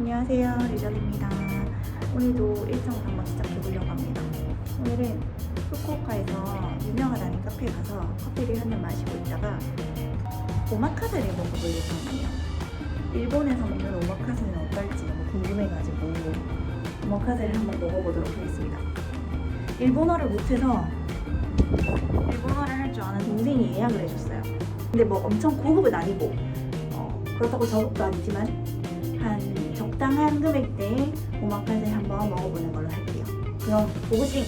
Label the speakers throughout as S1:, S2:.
S1: 안녕하세요 리전입니다. 오늘도 일정을 한번 시작해 보려고 합니다. 오늘은 후쿠오카에서 유명하다는 카페에 가서 커피를 한 잔 마시고 있다가 오마카세를 먹어볼 예정이에요. 일본에서 먹는 오마카세는 어떨지 너무 궁금해가지고 오마카세를 한번 먹어보도록 하겠습니다. 일본어를 못해서 일본어를 할 줄 아는 동생이 예약을 해줬어요. 근데 뭐 엄청 고급은 아니고 어, 그렇다고 저급도 아니지만 한 적당한 금액대의 오마카세 한번 먹어보는 걸로 할게요. 그럼 고고싱!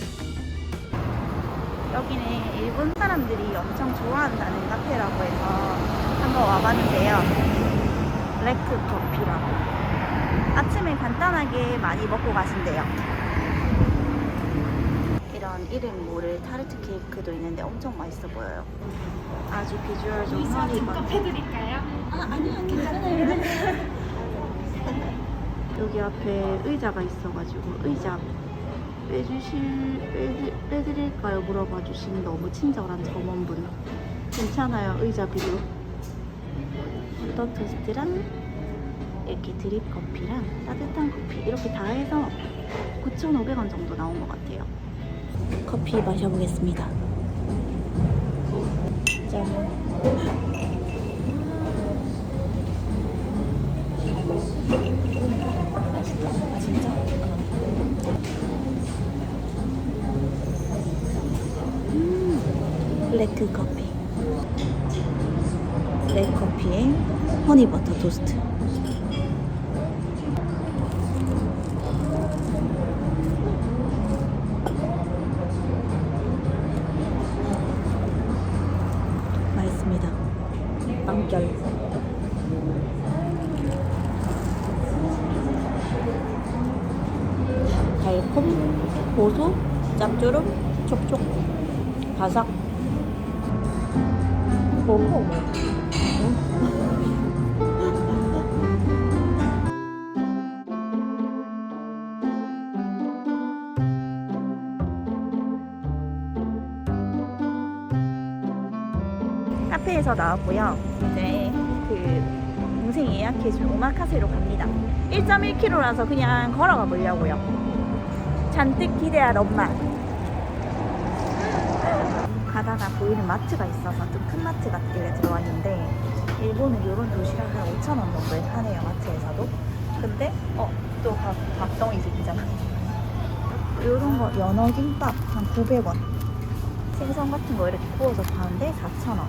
S1: 여기는 일본 사람들이 엄청 좋아한다는 카페라고 해서 한번 와봤는데요. 블랙 커피라고. 아침에 간단하게 많이 먹고 가신대요. 이런 이름 모를 타르트 케이크도 있는데 엄청 맛있어 보여요. 아주 비주얼 좀
S2: 의사
S1: 선이
S2: 잠깐 해드릴까요?
S1: 아 아니요 괜찮아요. 여기 앞에 의자가 있어가지고 의자 빼주실 빼드, 빼드릴까요 물어봐 주시는 너무 친절한 점원분. 괜찮아요 의자 비교. 버터 토스트랑 이렇게 드립 커피랑 따뜻한 커피 이렇게 다 해서 9,500원 정도 나온 것 같아요. 커피 마셔보겠습니다. 짠. 블랙 커피. 블랙 커피에 허니 버터 토스트. 맛있습니다. 빵결. 달콤, 고소, 짭조름, 촉촉, 바삭. 뭐고? 카페에서 나왔고요. 이제 그 동생이 예약해준 오마카세로 갑니다. 1.1km라서 그냥 걸어가 보려고요. 잔뜩 기대한 엄마. 가다가 보이는 마트가 있어서 좀 큰 마트 같길래 들어왔는데 일본은 이런 도시락 한 5,000원 정도에 파네요 마트에서도. 근데 어또 박덩이 새끼잖아. 이런 거 연어 김밥 한 900원. 생선 같은 거 이렇게 구워서 파는데 4,000원.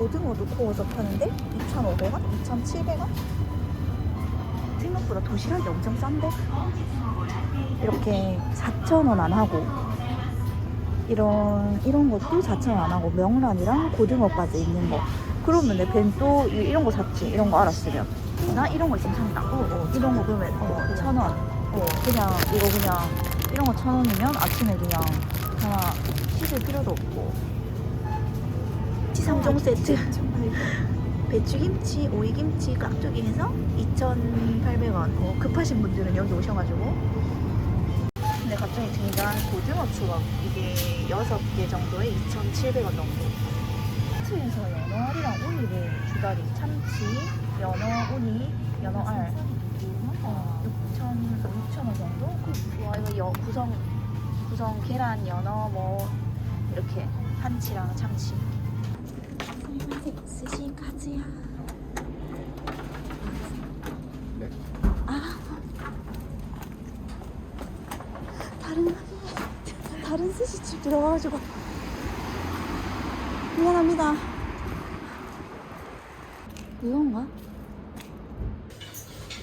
S1: 오징어도 구워서 파는데 2,500원? 2,700원? 생각보다 도시락이 엄청 싼데? 이렇게 4,000원 안 하고 이런 이런 것도 4,000원 안 하고 명란이랑 고등어까지 있는 거. 그러면 내 벤또 이- 이런 거 샀지. 이런 거 알았으면. 나 이런 거 있으면 산다. 어, 어, 이런 거 그러면 어, 1,000원. 어, 그냥 이거 그냥 이런 거 1,000원이면 아침에 그냥 하나 씻을 필요도 없고. 김치 3종 세트. 배추김치, 오이김치, 깍두기 해서 2,800원. 어, 급하신 분들은 여기 오셔가지고 근데 갑자기 등장 고등어 추억 이게 6개 정도에 2,700원 정도. 마트에서 연어알이랑 우니를 주다리 참치, 연어, 우니, 연어알. 어, 6,000, 6,000원 정도? 와 이거 여, 구성 구성 계란, 연어 뭐 이렇게. 한치랑 참치. 스시 카즈야. 아. 다른 다른 들어가가지고 미안합니다. 이건가?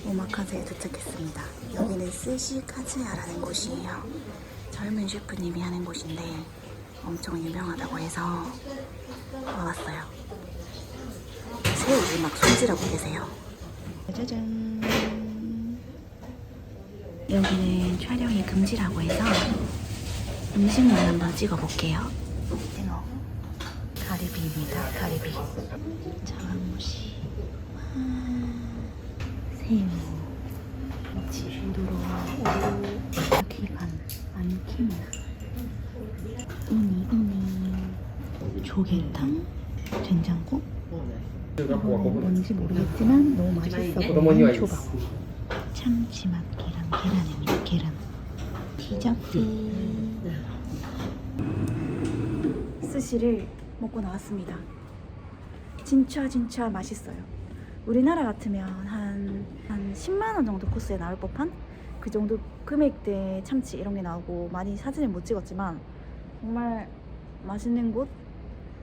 S1: 오마카세에 도착했습니다. 여기는 스시 카즈야라는 곳이에요. 젊은 셰프님이 하는 곳인데 엄청 유명하다고 해서 와봤어요. 새우를 막 손질하고 계세요. 짜잔. 여기는 촬영이 금지라고 해서 음식만 한번 찍어볼게요. 땡어. 가리비입니다. 가리비. 자무시. 새우. 지도로 기간 안키나 우니 우니 조개탕 된장국 뭔지 모르겠지만 너무 맛있어 보이는 초밥 참치맛 계란 계란입니다 계란 디저트 스시를 먹고 나왔습니다. 진짜 진짜 맛있어요. 우리나라 같으면 한, 한 10만원 정도 코스에 나올 법한? 그 정도 금액대 참치 이런 게 나오고 많이 사진을 못 찍었지만 정말 맛있는 곳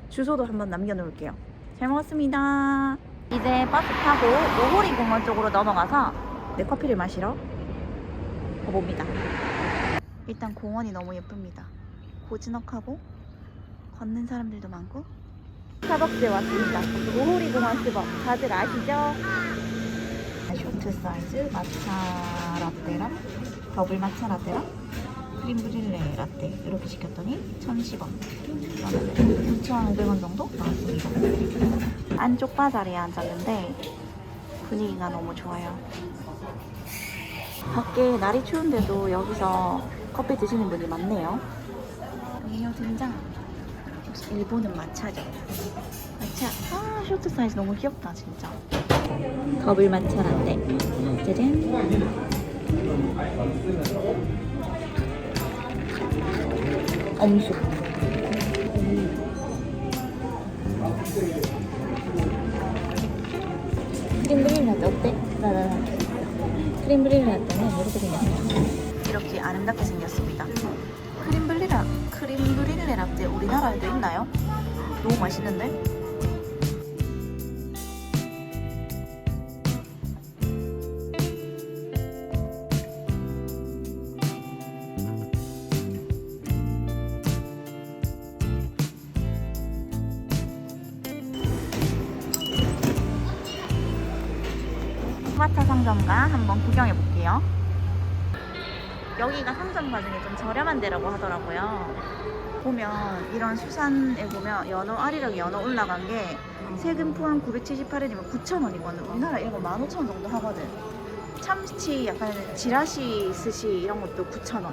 S1: 주소도 한번 남겨놓을게요. 잘 먹었습니다. 이제 버스 타고 오호리 공원 쪽으로 넘어가서 내 커피를 마시러 가봅니다. 일단 공원이 너무 예쁩니다. 고즈넉하고 걷는 사람들도 많고. 스타벅스에 왔습니다. 오호리 공원 스벅 다들 아시죠? 쇼트 사이즈 마차 라떼랑 더블 마차 라떼랑 크림 브릴레 라떼. 이렇게 시켰더니 1,010원. 그러면 6,500원 정도 나왔습니다. 안쪽 바 자리에 앉았는데 분위기가 너무 좋아요. 밖에 날이 추운데도 여기서 커피 드시는 분이 많네요. 여기요 등장 일본은 마차죠. 마차. 아 쇼트 사이즈 너무 귀엽다 진짜. 더블 마차 라떼 짜잔. 엄숙. 크림 브릴레 라떼 어때? 크림 브릴레 라떼는 이렇게 생겼어요. 이렇게 아름답게 생겼습니다 브릴레 라떼 우리나라에도 있나요? 너무 맛있는데? 스마트 상점가 한번 구경해 볼게요. 여기가 상점가 중에 좀 저렴한 데라고 하더라고요. 보면 이런 수산에 보면 연어 아리랑 연어 올라간 게 세금 포함 978원이면 9,000원이거든. 우리나라 이거 15,000원 정도 하거든. 참치 약간 지라시 스시 이런 것도 9,000원.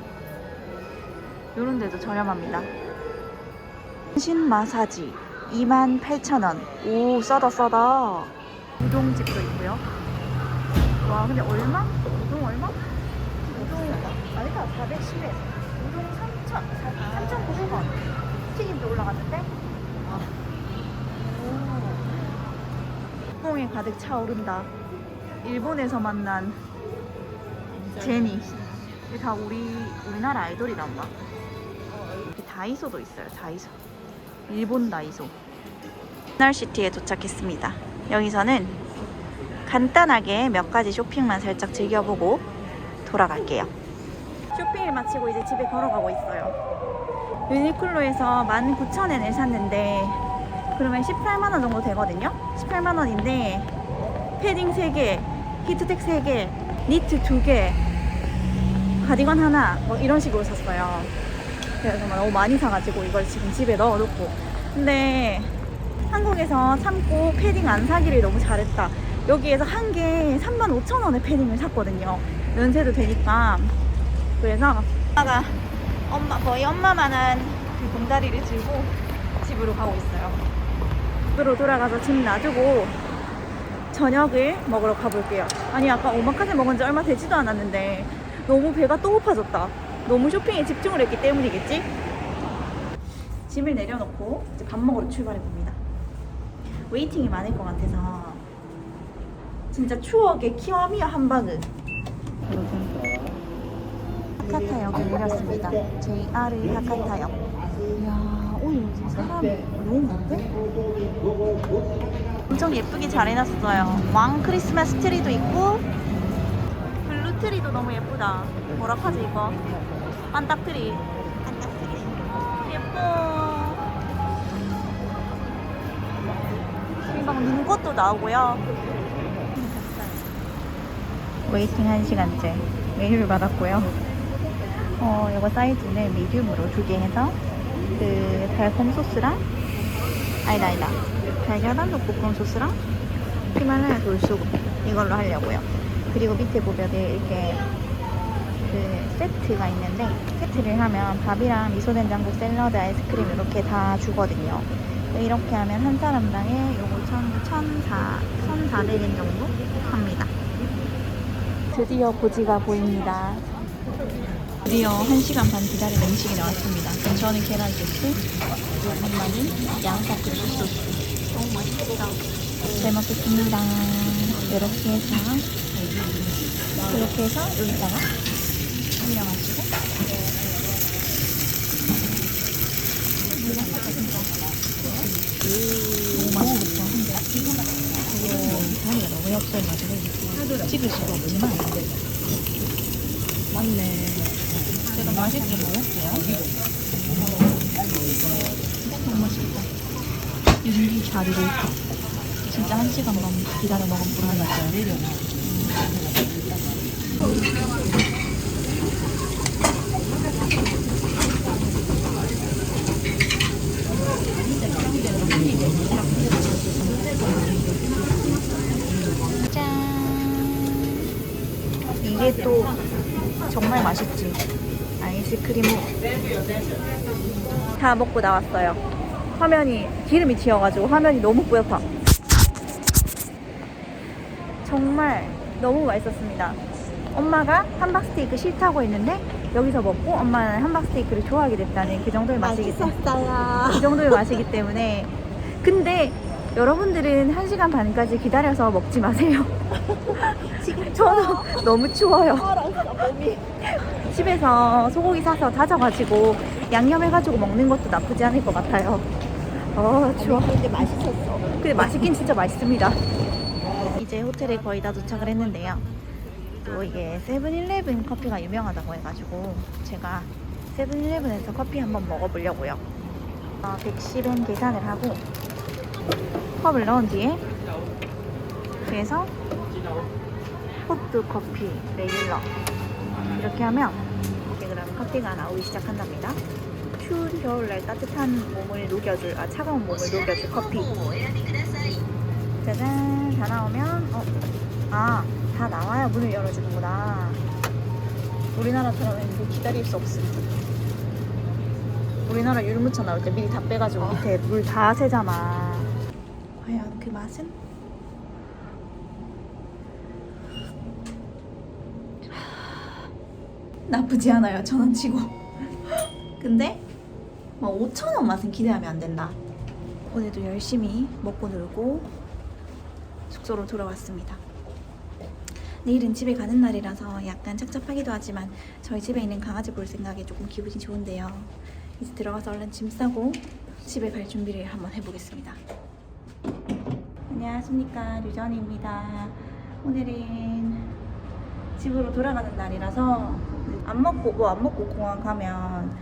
S1: 요런 데도 저렴합니다. 신 마사지 28,000원. 오, 싸다 싸다. 우동집도 있고요. 와, 근데 얼마? 우동 얼마? 우동 아니다. 410에. 3,000, 3,900원. 튀김도 올라갔는데? 아. 뽕이 가득 차오른다. 일본에서 만난 제니. 다 우리, 우리나라 아이돌이란 말. 이렇게 다이소도 있어요, 다이소. 일본 다이소. 터널시티에 도착했습니다. 여기서는 간단하게 몇 가지 쇼핑만 살짝 즐겨보고 돌아갈게요. 쇼핑을 마치고 이제 집에 걸어가고 있어요. 유니클로에서 19,000엔을 샀는데 그러면 18만원 정도 되거든요. 18만원인데 패딩 3개, 히트텍 3개, 니트 2개, 가디건 하나 뭐 이런 식으로 샀어요. 그래서 너무 많이 사가지고 이걸 지금 집에 넣어놓고 근데 한국에서 참고 패딩 안 사기를 너무 잘했다. 여기에서 한 개 35,000원에 패딩을 샀거든요. 연세도 되니까. 그래서 엄마가 엄마 거의 엄마만한 그 봉다리를 들고 집으로 가고 있어요. 집으로 돌아가서 짐 놔두고 저녁을 먹으러 가볼게요. 아니 아까 오마카세 먹은 지 얼마 되지도 않았는데 너무 배가 또 고파졌다. 너무 쇼핑에 집중을 했기 때문이겠지? 짐을 내려놓고 이제 밥 먹으러 출발해 봅니다. 웨이팅이 많을 것 같아서 진짜 추억의 키와미야 함바그 하카타역을 내렸습니다. JR 하카타역. 이야 오늘 사람 너무 많은데? 엄청 예쁘게 잘 해놨어요. 왕 크리스마스 트리도 있고 블루 트리도 너무 예쁘다. 뭐라 하지 이거? 반딱 트리. 반딱 트리. 아, 예뻐. 막 눈꽃도 나오고요. 웨이팅 1시간째. 메뉴를 받았고요. 어, 이거 사이즈는 미디움으로 두 개 해서 그 달콤 소스랑 아니다 아니다 달걀한 볶음 소스랑 히말라야 돌소금 이걸로 하려고요. 그리고 밑에 보면 이렇게 그 세트가 있는데 세트를 하면 밥이랑 미소된장국 샐러드 아이스크림 이렇게 다 주거든요. 이렇게 하면 한 사람당에 요거 천, 천사, 천사백엔 정도 합니다. 드디어 고지가 보입니다. 드디어 1시간 반 기다린 음식이 나왔습니다. 저는 계란 소스, 엄마는 양파국 소스. 너무 맛있겠다. 잘 먹겠습니다. 이렇게 해서 이렇게 해서 여기다가 너무 얇아가지고 찍을 수가 없지만 맞네. 맛있게 먹을게요. 너무 맛있다. 윤기 자리를 진짜 한 시간 반 기다려 먹은 보람 났어요. 짠. 이게 또 정말 맛있지. 아이스크림을 다 먹고 나왔어요. 화면이 기름이 튀어가지고 화면이 너무 뿌옇다. 정말 너무 맛있었습니다. 엄마가 함박스테이크 싫다고 했는데 여기서 먹고 엄마는 함박스테이크를 좋아하게 됐다는 그 정도의 맛이기 때문에. 그 정도의 맛이기 때문에 근데 여러분들은 1시간 반까지 기다려서 먹지 마세요.
S2: 지금
S1: 저는 너무 추워요. 집에서 소고기 사서 다져가지고 양념해가지고 먹는 것도 나쁘지 않을 것 같아요. 어, 추워.
S2: 근데 맛있었어.
S1: 근데 맛있긴 진짜 맛있습니다. 이제 호텔에 거의 다 도착을 했는데요. 또 이게 세븐일레븐 커피가 유명하다고 해가지고 제가 세븐일레븐에서 커피 한번 먹어보려고요. 어, 110엔 계산을 하고 컵을 넣은 뒤에 그래서 호트 커피 레귤러 이렇게 하면 이제 그럼 커피가 나오기 시작한답니다. 추운 겨울날 따뜻한 몸을 녹여줄 아 차가운 몸을 녹여줄 커피. 짜잔 다 나오면 어, 아 다 나와야 문을 열어주는구나. 우리나라처럼 왠지 기다릴 수 없음. 우리나라 율무차 나올 때 미리 다 빼가지고 밑에 물 다 새잖아. 과연 그 맛은? 나쁘지 않아요. 저는 치고. 근데 뭐 5천 원 맛은 기대하면 안 된다. 오늘도 열심히 먹고 놀고 숙소로 돌아왔습니다. 내일은 집에 가는 날이라서 약간 착잡하기도 하지만 저희 집에 있는 강아지 볼 생각에 조금 기분이 좋은데요. 이제 들어가서 얼른 짐 싸고 집에 갈 준비를 한번 해보겠습니다. 안녕하십니까 류전입니다. 오늘은 집으로 돌아가는 날이라서 안 먹고 뭐 안 먹고 공항 가면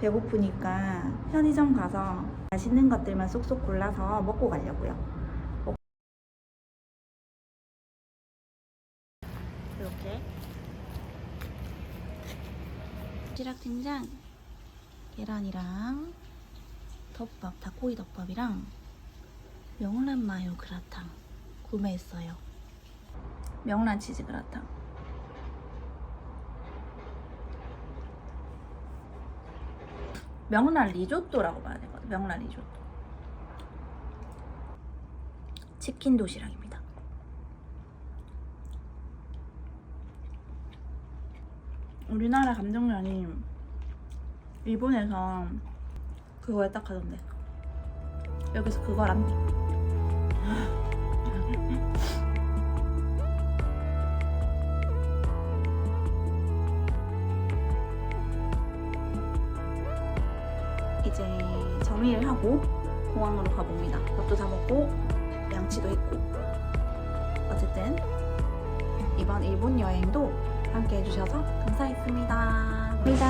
S1: 배고프니까 편의점 가서 맛있는 것들만 쏙쏙 골라서 먹고 가려고요. 이렇게 지락 된장 계란이랑 덮밥 닭고기 덮밥이랑 명란 마요 그라탕 구매했어요. 명란 치즈 그라탕. 명란 리조또라고 봐야 되거든. 명란 리조또. 치킨 도시락입니다. 우리나라 감정면이 일본에서 그거에 딱 하던데. 여기서 그거랑 이 정리를 하고 공항으로 가봅니다. 밥도 다 먹고 양치도 했고 어쨌든 이번 일본 여행도 함께 해주셔서 감사했습니다. 감사합니다.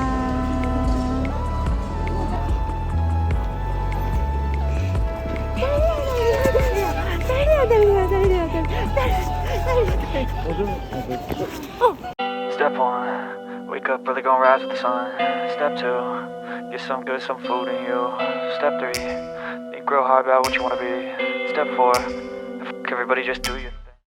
S3: Step one, wake up early, gonna rise with the sun. Step two, get some good, some food in you. Step three, think real hard about what you wanna be. Step four, everybody just do you.